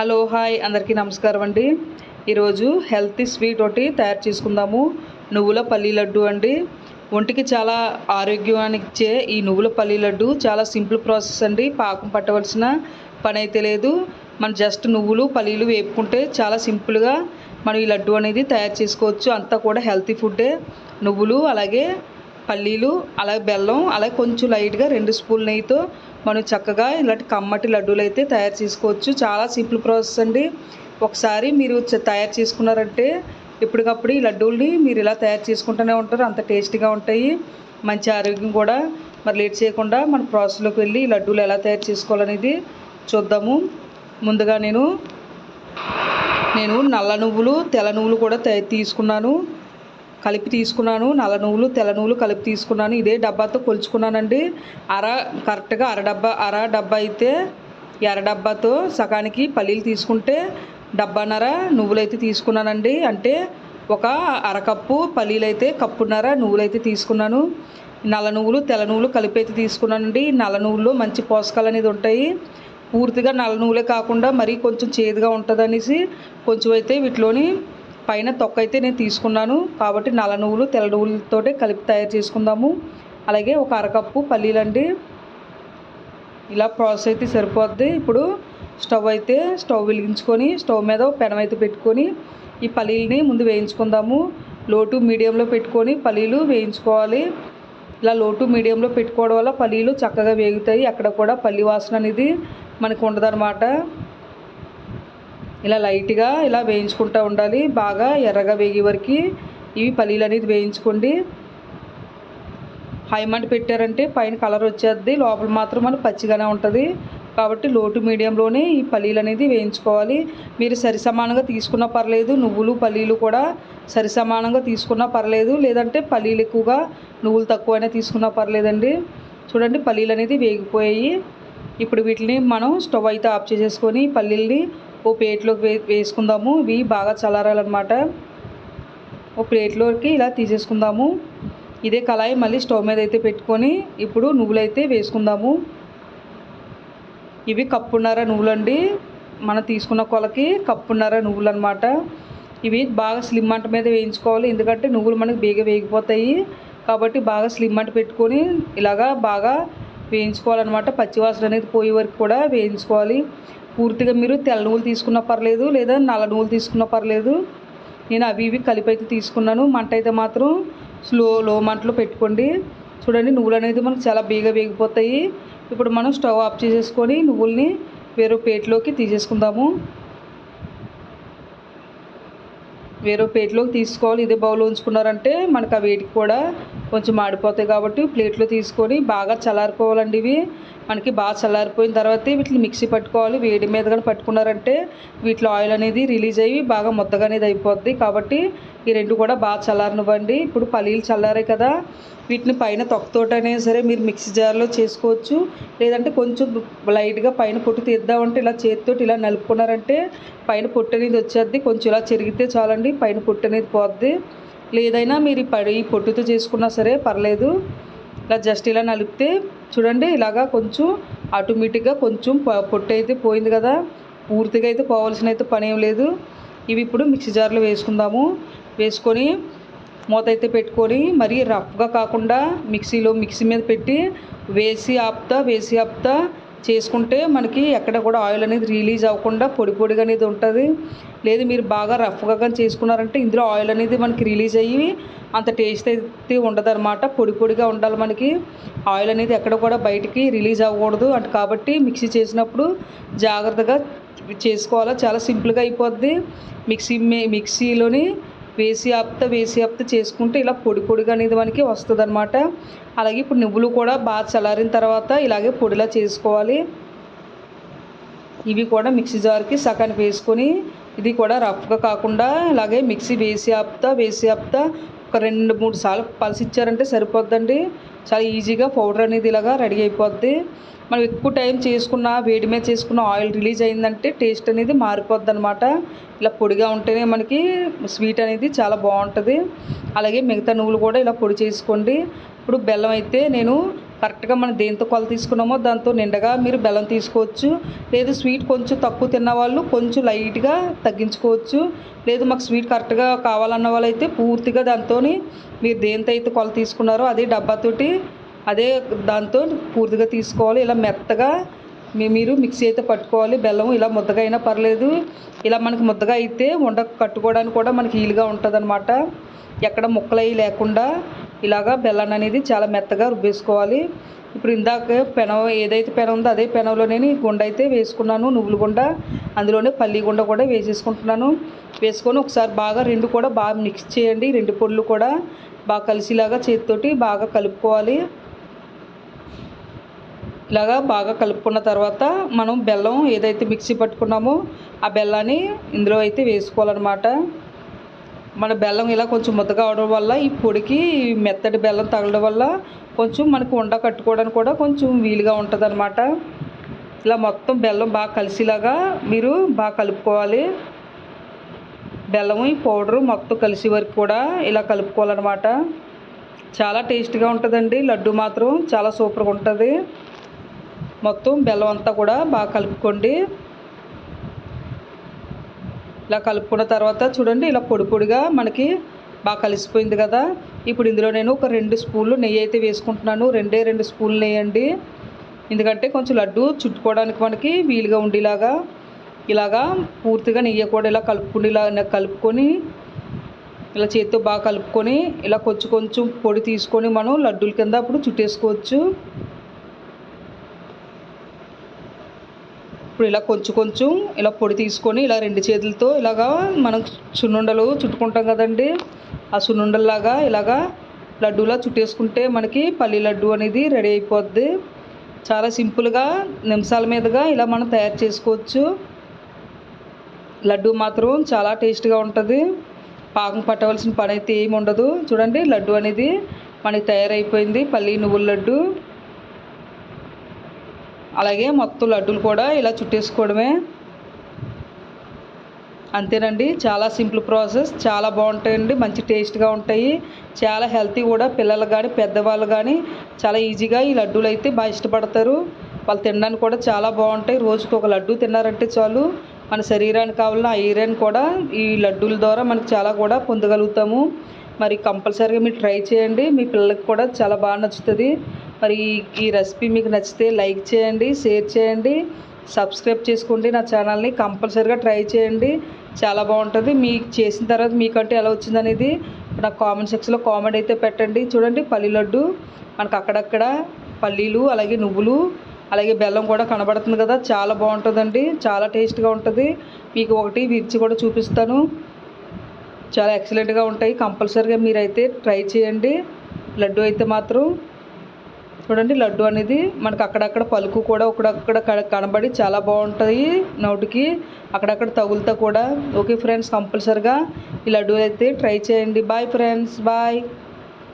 Hello hi అందరికీ నమస్కారం అండి. ఈరోజు హెల్తీ స్వీట్ ఒకటి తయారు చేసుకుందాము. నువ్వుల పల్లీ లడ్డు అండి. ఒంటికి చాలా ఆరోగ్యాన్ని ఇచ్చే ఈ నువ్వుల పల్లీ లడ్డు చాలా సింపుల్ ప్రాసెస్ అండి. పాకం పట్టవలసిన పని అయితే లేదు. మనం జస్ట్ నువ్వులు పల్లీలు వేపుకుంటే చాలా సింపుల్గా మనం ఈ లడ్డు అనేది తయారు చేసుకోవచ్చు. అంతా కూడా హెల్తీ ఫుడ్డే. నువ్వులు అలాగే పల్లీలు అలాగే బెల్లం అలాగే కొంచెం లైట్గా రెండు స్పూన్ నెయ్యితో మనం చక్కగా ఇలాంటి కమ్మటి లడ్డూలు అయితే తయారు చేసుకోవచ్చు. చాలా సింపుల్ ప్రాసెస్ అండి. ఒకసారి మీరు తయారు చేసుకున్నారంటే ఎప్పటికప్పుడు ఈ లడ్డూల్ని మీరు ఇలా తయారు చేసుకుంటూనే ఉంటారు. అంత టేస్టీగా ఉంటాయి. మంచి ఆరోగ్యం కూడా. మరి లేట్ చేయకుండా మన ప్రాసెస్లోకి వెళ్ళి ఈ లడ్డూలు ఎలా తయారు చేసుకోవాలనేది చూద్దాము. ముందుగా నేను నేను నల్ల నువ్వులు తెల్ల నువ్వులు కూడా తయ- తీసుకున్నాను. కలిపి తీసుకున్నాను. నల్ల నువ్వులు తెల్ల నువ్వులు కలిపి తీసుకున్నాను. ఇదే డబ్బాతో కొలుచుకున్నానండి. అర కరెక్ట్గా అర డబ్బా అర డబ్బా అయితే ఎర్ర డబ్బాతో సగానికి పల్లీలు తీసుకుంటే డబ్బాన్నర నువ్వులు అయితే తీసుకున్నానండి. అంటే ఒక అరకప్పు పల్లీలు అయితే కప్పున్నర నువ్వులు అయితే తీసుకున్నాను. నల్ల నువ్వులు తెల్ల నువ్వులు కలిపి అయితే తీసుకున్నానండి. నల్ల నువ్వుల్లో మంచి పోషకాలు అనేది ఉంటాయి. పూర్తిగా నల్ల నువ్వులే కాకుండా మరీ కొంచెం చేదుగా ఉంటుంది అనేసి కొంచెం అయితే వీటిలోని పైన తొక్క అయితే నేను తీసుకున్నాను. కాబట్టి నల్ల నువ్వులు తెల్ల నువ్వులతోటే కలిపి తయారు చేసుకుందాము. అలాగే ఒక అరకప్పు పల్లీలండి. ఇలా ప్రాసెస్ అయితే సరిపోద్ది. ఇప్పుడు స్టవ్ అయితే స్టవ్ వెలిగించుకొని స్టవ్ మీద ఒక పెనం అయితే పెట్టుకొని ఈ పల్లీలని ముందు వేయించుకుందాము. లోటు మీడియంలో పెట్టుకొని పల్లీలు వేయించుకోవాలి. ఇలా లోటు మీడియంలో పెట్టుకోవడం వల్ల పల్లీలు చక్కగా వేగుతాయి. అక్కడ కూడా పల్లి వాసన అనేది మనకు ఉండదన్నమాట. ఇలా లైట్గా ఇలా వేయించుకుంటూ ఉండాలి. బాగా ఎర్రగా వేగే వరకు ఇవి పల్లీలు అనేది వేయించుకోండి. హైమండ్ పెట్టారంటే పైన కలర్ వచ్చేది లోపల మాత్రం మన పచ్చిగానే ఉంటుంది. కాబట్టి లోటు మీడియంలోనే ఈ పల్లీలు అనేది వేయించుకోవాలి. మీరు సరి సమానంగా తీసుకున్నా పర్లేదు. నువ్వులు పల్లీలు కూడా సరి సమానంగా తీసుకున్నా పర్లేదు. లేదంటే పల్లీలు ఎక్కువగా నువ్వులు తక్కువైనా తీసుకున్నా పర్లేదండి. చూడండి పల్లీలు అనేది వేగిపోయాయి. ఇప్పుడు వీటిని మనం స్టవ్ అయితే ఆఫ్ చేసేసుకొని పల్లీల్ని ఓ ప్లేట్లోకి వే వేసుకుందాము. ఇవి బాగా చల్లారాలన్నమాట. ఓ ప్లేట్లోకి ఇలా తీసేసుకుందాము. ఇదే కళాయి మళ్ళీ స్టవ్ మీద అయితే పెట్టుకొని ఇప్పుడు నువ్వులైతే వేసుకుందాము. ఇవి కప్పున్నర నువ్వులండి. మనం తీసుకున్న కొలకి కప్పున్నర నువ్వులు అనమాట ఇవి బాగా స్లిమ్ మంట మీద వేయించుకోవాలి. ఎందుకంటే నువ్వులు మనకి బేగ వేగిపోతాయి. కాబట్టి బాగా స్లిమ్ మంట పెట్టుకొని ఇలాగా బాగా వేయించుకోవాలన్నమాట. పచ్చివాసన అనేది పోయే వరకు కూడా వేయించుకోవాలి. పూర్తిగా మీరు తెల్ల నువ్వులు తీసుకున్నా పర్లేదు లేదా నల్ల నువ్వులు తీసుకున్నా పర్లేదు. నేను అవి ఇవి కలిపి అయితే తీసుకున్నాను. మంట అయితే మాత్రం స్లో లో మంటలో పెట్టుకోండి. చూడండి నువ్వులు అనేది మనకు చాలా బీగా వేగిపోతాయి ఇప్పుడు మనం స్టవ్ ఆఫ్ చేసేసుకొని నువ్వుల్ని వేరే ప్లేట్లోకి తీసేసుకుందాము. వేరే ప్లేట్లోకి తీసుకోవాలి. ఇదే బౌల్ ఉంచుకున్నారంటే మనకు ఆ వేడికి కూడా కొంచెం మాడిపోతాయి కాబట్టి ప్లేట్లో తీసుకొని బాగా చల్లారిపోవాలండి ఇవి. మనకి బాగా చల్లారిపోయిన తర్వాత వీటిని మిక్సీ పట్టుకోవాలి. వేడి మీద కానీ పట్టుకున్నారంటే వీటిలో ఆయిల్ అనేది రిలీజ్ అయ్యి బాగా ముద్దగా అనేది అయిపోద్ది. కాబట్టి ఈ రెండు కూడా బాగా చల్లారనివ్వండి. ఇప్పుడు పల్లీలు చల్లారాయి కదా. వీటిని పైన తొక్కతోటైనా సరే మీరు మిక్సీ జార్లో చేసుకోవచ్చు. లేదంటే కొంచెం లైట్గా పైన పొట్టు తీద్దామంటే ఇలా చేతితోటి ఇలా నలుపుకున్నారంటే పైన పొట్టు అనేది వచ్చేద్ది. కొంచెం ఇలా చెరిగితే చాలండి పైన పొట్టు అనేది పోద్ది. లేదైనా మీరు ఈ పడి ఈ పొట్టుతో చేసుకున్నా సరే పర్లేదు. ఇలా జస్ట్ ఇలా నలిపితే చూడండి ఇలాగా కొంచెం ఆటోమేటిక్గా కొంచెం పొట్టు అయితే పోయింది కదా. పూర్తిగా అయితే పోవాల్సిన అయితే పని ఏం లేదు. ఇవి ఇప్పుడు మిక్సీ జార్లో వేసుకుందాము. వేసుకొని మూత అయితే పెట్టుకొని మరీ రఫ్గా కాకుండా మిక్సీలో మిక్సీ మీద పెట్టి వేసి ఆపుతా వేసి ఆపుతా చేసుకుంటే మనకి ఎక్కడ కూడా ఆయిల్ అనేది రిలీజ్ అవ్వకుండా పొడి పొడిగా అనేది ఉంటుంది. లేదు మీరు బాగా రఫ్గా కానీ చేసుకున్నారంటే ఇందులో ఆయిల్ అనేది మనకి రిలీజ్ అయ్యి అంత టేస్ట్ అయితే ఉండదన్నమాట. పొడి పొడిగా ఉండాలి మనకి. ఆయిల్ అనేది ఎక్కడ కూడా బయటికి రిలీజ్ అవ్వకూడదు. అంటే కాబట్టి మిక్సీ చేసినప్పుడు జాగ్రత్తగా చేసుకోవాలి? చాలా సింపుల్గా అయిపోద్ది. మిక్సీ మిక్సీలోని వేసి ఆప్త వేసి ఆప్త చేసుకుంటే ఇలా పొడి పొడిగా అనేది మనకి వస్తుంది అనమాట అలాగే ఇప్పుడు నువ్వులు కూడా బాగా చల్లారిన తర్వాత ఇలాగే పొడిలా చేసుకోవాలి. ఇవి కూడా మిక్సీ జార్కి సగానికి వేసుకొని ఇది కూడా రఫ్గా కాకుండా ఇలాగే మిక్సీ వేసి ఆపుతా వేసి ఆపుతా ఒక రెండు మూడు సార్లు పలిసిచ్చారంటే సరిపోద్దండి. చాలా ఈజీగా పౌడర్ అనేది ఇలాగా రెడీ అయిపోద్ది. మనం ఎక్కువ టైం చేసుకున్న వేడి మీద చేసుకున్న ఆయిల్ రిలీజ్ అయిందంటే టేస్ట్ అనేది మారిపోద్ది అనమాట ఇలా పొడిగా ఉంటేనే మనకి స్వీట్ అనేది చాలా బాగుంటుంది. అలాగే మిగతా నువ్వులు కూడా ఇలా పొడి చేసుకోండి. ఇప్పుడు బెల్లం అయితే నేను కరెక్ట్గా మనం దేంతో కొల తీసుకున్నామో దాంతో నిండగా మీరు బెల్లం తీసుకోవచ్చు. లేదు స్వీట్ కొంచెం తక్కువ తిన్న వాళ్ళు కొంచెం లైట్గా తగ్గించుకోవచ్చు. లేదు మాకు స్వీట్ కరెక్ట్గా కావాలన్న వాళ్ళైతే పూర్తిగా దాంతో మీరు దేంతో అయితే కొల తీసుకున్నారో అదే డబ్బాతోటి అదే దాంతో పూర్తిగా తీసుకోవాలి. ఇలా మెత్తగా మీరు మిక్సీ అయితే పట్టుకోవాలి. బెల్లం ఇలా ముద్దగా అయినా పర్లేదు. ఇలా మనకి ముద్దగా అయితే ఉండ కట్టుకోవడానికి కూడా మనకి ఈలుగా ఉంటుంది ఎక్కడ ముక్కలు అవి లేకుండా ఇలాగా బెల్లం అనేది చాలా మెత్తగా రుబ్బేసుకోవాలి. ఇప్పుడు ఇందాక పెనం ఏదైతే పెనం ఉందో అదే పెనంలోనే గుండ అయితే వేసుకున్నాను నువ్వుల గుండ. అందులోనే పల్లి గుండ కూడా వేసేసుకుంటున్నాను. వేసుకొని ఒకసారి బాగా రెండు కూడా బాగా మిక్స్ చేయండి. రెండు పొడులు కూడా బాగా కలిసిలాగా చేతితోటి బాగా కలుపుకోవాలి. ఇలాగా బాగా కలుపుకున్న తర్వాత మనం బెల్లం ఏదైతే మిక్సీ పట్టుకున్నామో ఆ బెల్లాన్ని ఇందులో అయితే వేసుకోవాలన్నమాట. మన బెల్లం ఇలా కొంచెం ముద్దగా అవడం వల్ల ఈ పొడికి మెత్తటి బెల్లం తగలడం వల్ల కొంచెం మనకు ఉండ కట్టుకోవడానికి కూడా కొంచెం వీలుగా ఉంటుంది ఇలా మొత్తం బెల్లం బాగా కలిసిలాగా మీరు బాగా కలుపుకోవాలి. బెల్లం ఈ పౌడరు మొత్తం కలిసి వరకు కూడా ఇలా కలుపుకోవాలన్నమాట. చాలా టేస్ట్గా ఉంటుందండి. లడ్డు మాత్రం చాలా సూపర్గా ఉంటుంది. మొత్తం బెల్లం అంతా కూడా బాగా కలుపుకోండి. ఇలా కలుపుకున్న తర్వాత చూడండి ఇలా పొడి పొడిగా మనకి బాగా కలిసిపోయింది కదా. ఇప్పుడు ఇందులో నేను ఒక రెండు స్పూన్లు నెయ్యి అయితే వేసుకుంటున్నాను. రెండే రెండు స్పూన్లు నెయ్యండి ఎందుకంటే కొంచెం లడ్డు చుట్టుకోవడానికి మనకి వీలుగా ఉండేలాగా ఇలాగా పూర్తిగా నెయ్యి కూడా ఇలా కలుపుకుని ఇలా కలుపుకొని ఇలా చేతితో బాగా కలుపుకొని ఇలా కొంచెం కొంచెం పొడి తీసుకొని మనం లడ్డూల కింద అప్పుడు చుట్టేసుకోవచ్చు. ఇప్పుడు ఇలా కొంచెం కొంచెం ఇలా పొడి తీసుకొని ఇలా రెండు చేతులతో ఇలాగా మనం సున్నుండలు చుట్టుకుంటాం కదండి. ఆ సున్నుండల్లాగా ఇలాగా లడ్డూలా చుట్టేసుకుంటే మనకి పల్లి లడ్డు అనేది రెడీ అయిపోద్ది. చాలా సింపుల్గా నిమిషాల మీదుగా ఇలా మనం తయారు చేసుకోవచ్చు. లడ్డు మాత్రం చాలా టేస్ట్గా ఉంటుంది. పాకం పట్టవలసిన పని అయితే ఏమి ఉండదు చూడండి లడ్డు అనేది మనకి తయారైపోయింది. పల్లి నువ్వుల లడ్డు. అలాగే మొత్తం లడ్డూలు కూడా ఇలా చుట్టేసుకోవడమే. అంతేనండి చాలా సింపుల్ ప్రాసెస్ చాలా బాగుంటాయండి మంచి టేస్ట్గా ఉంటాయి. చాలా హెల్తీ కూడా పిల్లలు కానీ పెద్దవాళ్ళు కానీ చాలా ఈజీగా ఈ లడ్డూలు అయితే బాగా ఇష్టపడతారు. వాళ్ళు తినడానికి కూడా చాలా బాగుంటాయి. రోజుకి ఒక లడ్డు తిన్నారంటే చాలు మన శరీరానికి కావాలన్న ఐరన్ కూడా ఈ లడ్డూల ద్వారా మనకు చాలా కూడా పొందగలుగుతాము. మరి కంపల్సరీగా మీరు ట్రై చేయండి. మీ పిల్లలకి కూడా చాలా బాగా నచ్చుతుంది. మరి ఈ రెసిపీ మీకు నచ్చితే లైక్ చేయండి షేర్ చేయండి సబ్స్క్రైబ్ చేసుకోండి నా ఛానల్ని. కంపల్సరీగా ట్రై చేయండి. చాలా బాగుంటుంది. మీకు చేసిన తర్వాత మీకంటే ఎలా వచ్చింది అనేది నాకు కామెంట్ సెక్షన్లో కామెంట్ అయితే పెట్టండి. చూడండి పల్లి లడ్డు. మనకు అక్కడక్కడ పల్లీలు అలాగే నువ్వులు అలాగే బెల్లం కూడా కనబడుతుంది కదా. చాలా బాగుంటుందండి. చాలా టేస్ట్గా ఉంటుంది. మీకు ఒకటి విరిచి కూడా చూపిస్తాను. చాలా ఎక్సలెంట్గా ఉంటాయి. కంపల్సరీగా మీరైతే ట్రై చేయండి. లడ్డు అయితే మాత్రం చూడండి లడ్డు అనేది మనకు అక్కడక్కడ పలుకు కూడా ఒకడక్కడ కనబడి చాలా బాగుంటాయి నోటికి. అక్కడక్కడ తగులుతా కూడా. ఓకే ఫ్రెండ్స్ కంపల్సరిగా ఈ లడ్డు అయితే ట్రై చేయండి. Bye friends bye